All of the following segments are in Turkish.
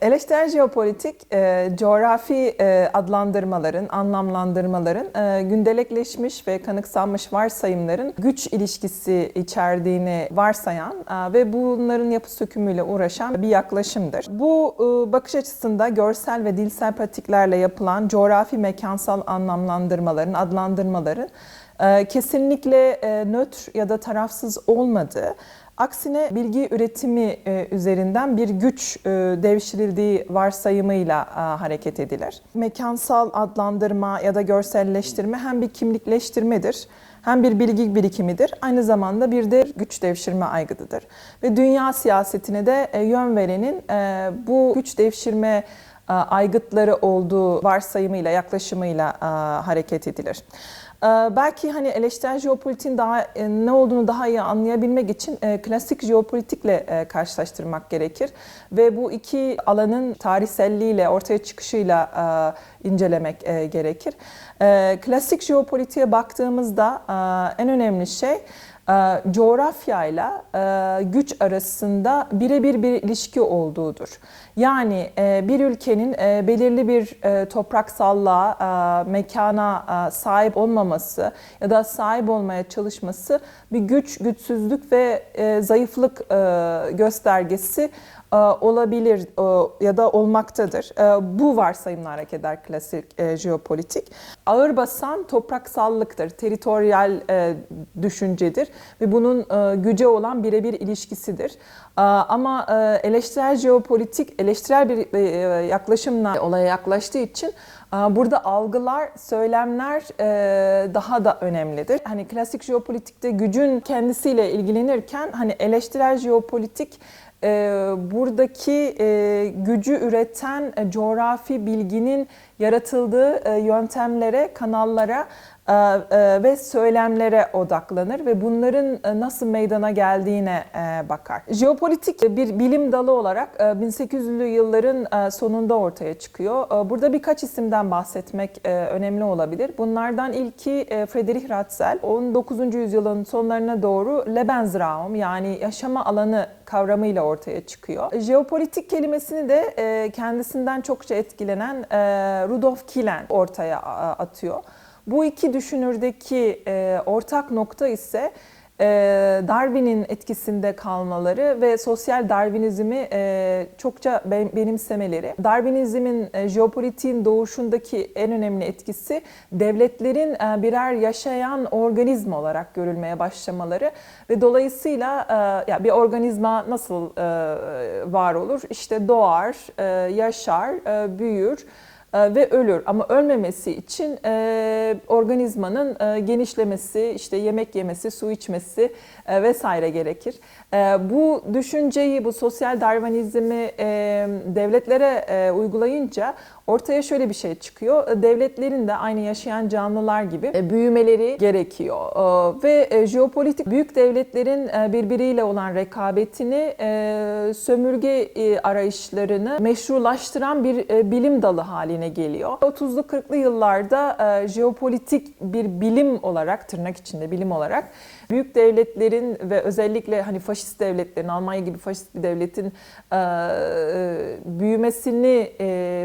Eleştirel jeopolitik, e, coğrafi e, adlandırmaların, anlamlandırmaların, e, gündelikleşmiş ve kanıksanmış varsayımların güç ilişkisi içerdiğini varsayan e, ve bunların yapı sökümüyle uğraşan bir yaklaşımdır. Bu e, bakış açısında görsel ve dilsel pratiklerle yapılan coğrafi mekansal anlamlandırmaların, adlandırmaların e, kesinlikle e, nötr ya da tarafsız olmadığı, Aksine bilgi üretimi e, üzerinden bir güç e, devşirildiği varsayımıyla e, hareket edilir. Mekansal adlandırma ya da görselleştirme hem bir kimlikleştirmedir hem bir bilgi birikimidir. Aynı zamanda bir de güç devşirme aygıtıdır. Ve dünya siyasetine de yön verenin bu güç devşirme aygıtları olduğu varsayımıyla, yaklaşımıyla hareket edilir. Ee, Belki hani eleştirel jeopolitiğin daha e, ne olduğunu daha iyi anlayabilmek için e, klasik jeopolitikle e, karşılaştırmak gerekir ve bu iki alanın tarihselliğiyle ortaya çıkışıyla incelemek gerekir. E, Klasik jeopolitiğe baktığımızda e, en önemli şey e, coğrafyayla e, güç arasında birebir bir ilişki olduğudur. Yani bir ülkenin belirli bir topraksallığa, mekana sahip olmaması ya da sahip olmaya çalışması bir güç, güçsüzlük ve zayıflık göstergesi olabilir e, ya da olmaktadır. E, Bu varsayımla hareket eder klasik e, jeopolitik. Ağır basan topraksallıktır, teritoryal e, düşüncedir ve bunun e, güce olan birebir ilişkisidir. E, Ama e, eleştirel jeopolitik, eleştirel bir e, yaklaşımla olaya yaklaştığı için e, Burada algılar, söylemler e, daha da önemlidir. Hani klasik jeopolitikte gücün kendisiyle ilgilenirken hani eleştirel jeopolitik e, buradaki e, gücü üreten e, coğrafi bilginin yaratıldığı e, yöntemlere, kanallara e, e, ve söylemlere odaklanır ve bunların nasıl meydana geldiğine bakar. Jeopolitik bir bilim dalı olarak e, 1800'lü yılların sonunda ortaya çıkıyor. Burada birkaç isimden bahsetmek önemli olabilir. Bunlardan ilki e, Friedrich Ratzel. 19. yüzyılın sonlarına doğru Lebensraum yani yaşama alanı kavramıyla ortaya çıkıyor. Jeopolitik kelimesini de kendisinden çokça etkilenen Rudolf Kielen ortaya atıyor. Bu iki düşünürdeki e, ortak nokta ise e, Darwin'in etkisinde kalmaları ve sosyal Darwinizmi e, çokça be- benimsemeleri. Darwinizmin jeopolitiğin doğuşundaki en önemli etkisi devletlerin birer yaşayan organizma olarak görülmeye başlamaları ve dolayısıyla ya bir organizma nasıl var olur? İşte doğar, yaşar, büyür ve ölür. Ama ölmemesi için e, organizmanın e, genişlemesi, işte yemek yemesi, su içmesi e, vesaire gerekir. E, bu düşünceyi, bu sosyal darwinizmi e, devletlere e, uygulayınca ortaya şöyle bir şey çıkıyor. E, Devletlerin de aynı yaşayan canlılar gibi e, büyümeleri gerekiyor. E, Ve jeopolitik büyük devletlerin birbiriyle olan rekabetini, sömürge arayışlarını meşrulaştıran bir bilim dalı haline geliyor. 30'lu 40'lı yıllarda jeopolitik bir bilim olarak, tırnak içinde bilim olarak büyük devletlerin ve özellikle hani faşist devletlerin, Almanya gibi faşist bir devletin büyümesini e,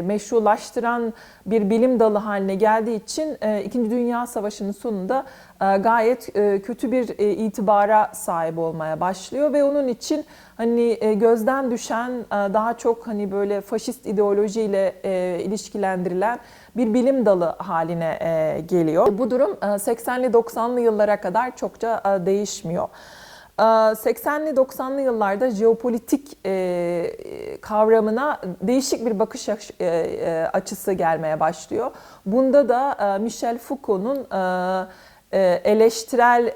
meşrulaştıran bir bilim dalı haline geldiği için e, İkinci Dünya Savaşı'nın sonunda e, gayet e, kötü bir itibara sahip olmaya başlıyor ve onun için hani gözden düşen daha çok hani böyle faşist ideolojiyle ilişkilendirilen bir bilim dalı haline geliyor. Bu durum e, 80'li 90'lı yıllara kadar çokça değişmiyor. E, 80'li 90'lı yıllarda jeopolitik e, kavramına değişik bir bakış e, e, açısı gelmeye başlıyor. Bunda da Michel Foucault'un eleştirel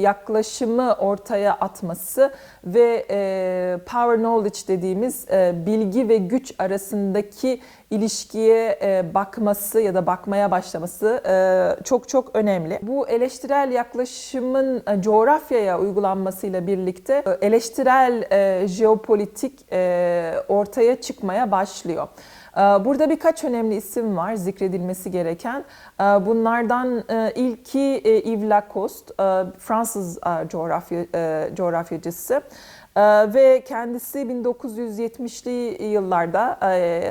yaklaşımı ortaya atması ve power knowledge dediğimiz bilgi ve güç arasındaki ilişkiye e, bakması ya da bakmaya başlaması e, çok çok önemli. Bu eleştirel yaklaşımın e, coğrafyaya uygulanmasıyla birlikte eleştirel jeopolitik ortaya çıkmaya başlıyor. Burada birkaç önemli isim var zikredilmesi gereken. Bunlardan ilki Yves Lacoste, Fransız coğrafya, coğrafyacısı. Ee, ve kendisi 1970'li yıllarda e,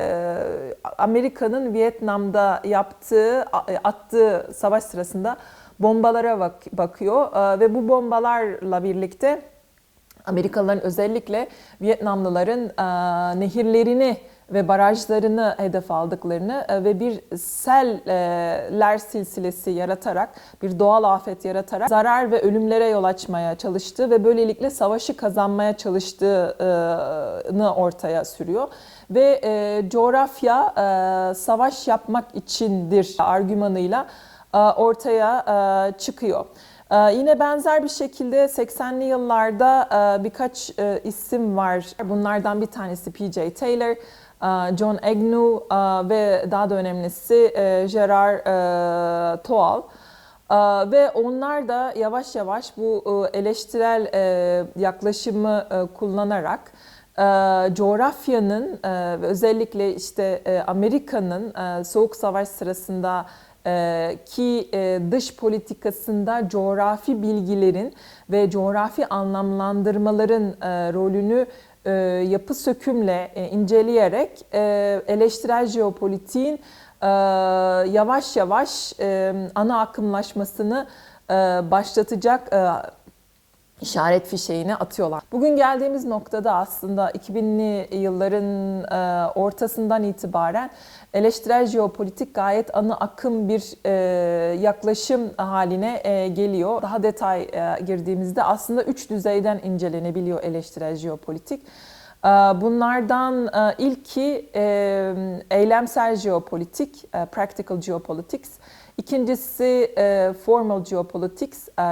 Amerika'nın Vietnam'da yaptığı, attığı savaş sırasında bombalara bak- bakıyor. Ee, ve bu bombalarla birlikte Amerikalıların özellikle Vietnamlıların nehirlerini ve barajlarını hedef aldıklarını ve bir seller silsilesi yaratarak, bir doğal afet yaratarak zarar ve ölümlere yol açmaya çalıştığı ve böylelikle savaşı kazanmaya çalıştığını ortaya sürüyor. Ve coğrafya savaş yapmak içindir argümanıyla ortaya çıkıyor. Ee, yine benzer bir şekilde 80'li yıllarda e, birkaç e, isim var. Bunlardan bir tanesi P.J. Taylor, e, John Agnew ve daha da önemlisi Gerard Toal. Ve onlar da yavaş yavaş bu eleştirel yaklaşımı kullanarak coğrafyanın özellikle işte Amerika'nın Soğuk Savaş sırasında ki e, dış politikasında coğrafi bilgilerin ve coğrafi anlamlandırmaların e, rolünü e, yapı sökümle inceleyerek eleştirel jeopolitiğin yavaş yavaş ana akımlaşmasını başlatacak işaret fişeğini atıyorlar. Bugün geldiğimiz noktada aslında 2000'li yılların e, ortasından itibaren eleştirel jeopolitik gayet anı akım bir e, yaklaşım haline e, geliyor. Daha detay girdiğimizde aslında üç düzeyden incelenebiliyor eleştirel jeopolitik. Bunlardan ilki eylemsel jeopolitik, practical geopolitics. İkincisi e, formal geopolitics, e, e,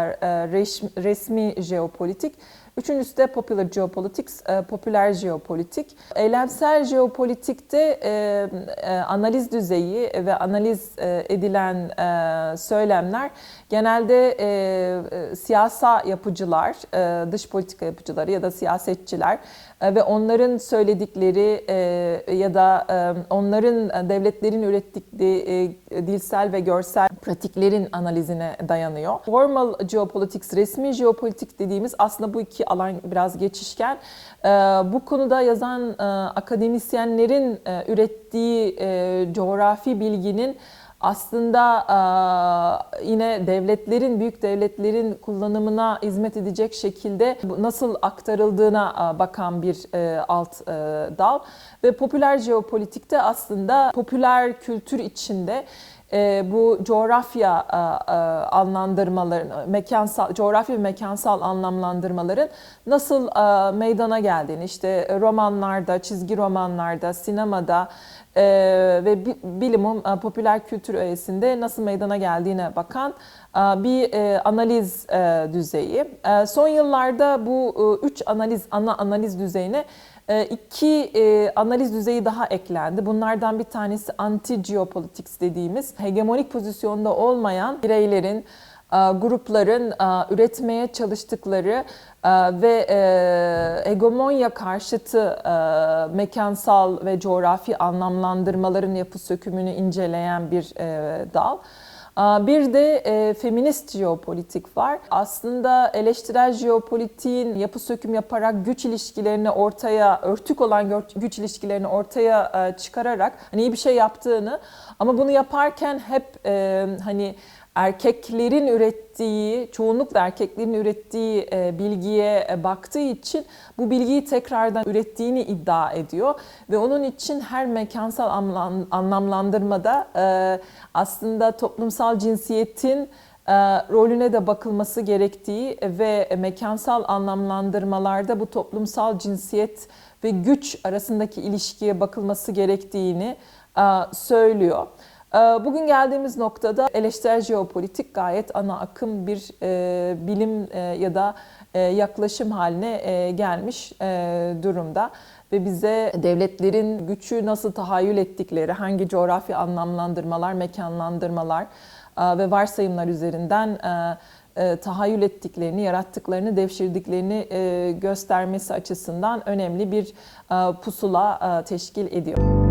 reş- resmi jeopolitik. Üçüncüsü de popular geopolitics, e, popüler jeopolitik. Eylemsel jeopolitikte e, e, analiz düzeyi ve analiz e, edilen e, söylemler genelde e, e, siyasa yapıcılar, e, dış politika yapıcıları ya da siyasetçiler ve onların söyledikleri e, ya da e, onların e, devletlerin ürettikleri e, dilsel ve görsel pratiklerin analizine dayanıyor. Formal geopolitics, resmi jeopolitik dediğimiz aslında bu iki alan biraz geçişken. E, bu konuda yazan e, akademisyenlerin e, ürettiği e, coğrafi bilginin aslında e, yine devletlerin, büyük devletlerin kullanımına hizmet edecek şekilde nasıl aktarıldığına e, bakan bir e, alt e, dal. Ve popüler jeopolitikte aslında popüler kültür içinde e, bu coğrafya e, e, anlamlandırmaların, mekansal, coğrafya ve mekansal anlamlandırmaların nasıl e, meydana geldiğini, işte romanlarda, çizgi romanlarda, sinemada e, ve bi- bilimum e, popüler kültür öğesinde nasıl meydana geldiğine bakan e, bir e, analiz e, düzeyi. E, Son yıllarda bu e, üç analiz, ana analiz düzeyine iki e, analiz düzeyi daha eklendi. Bunlardan bir tanesi anti-geopolitics dediğimiz hegemonik pozisyonda olmayan bireylerin, e, grupların e, üretmeye çalıştıkları ve hegemonya karşıtı mekansal ve coğrafi anlamlandırmaların yapı sökümünü inceleyen bir dal. Bir de e, feminist jeopolitik var. Aslında eleştirel jeopolitiğin yapı söküm yaparak güç ilişkilerini ortaya, örtük olan güç ilişkilerini ortaya e, çıkararak hani iyi bir şey yaptığını ama bunu yaparken hep e, hani erkeklerin ürettiği, çoğunlukla erkeklerin ürettiği e, bilgiye e, baktığı için bu bilgiyi tekrardan ürettiğini iddia ediyor. Ve onun için her mekansal anlam- anlamlandırmada e, aslında toplumsal cinsiyetin rolüne de bakılması gerektiği ve mekansal anlamlandırmalarda bu toplumsal cinsiyet ve güç arasındaki ilişkiye bakılması gerektiğini söylüyor. E, Bugün geldiğimiz noktada eleştirel jeopolitik gayet ana akım bir e, bilim e, ya da e, yaklaşım haline gelmiş durumda ve bize devletlerin gücü nasıl tahayyül ettikleri, hangi coğrafi anlamlandırmalar, mekanlandırmalar ve varsayımlar üzerinden tahayyül ettiklerini, yarattıklarını, devşirdiklerini göstermesi açısından önemli bir pusula teşkil ediyor.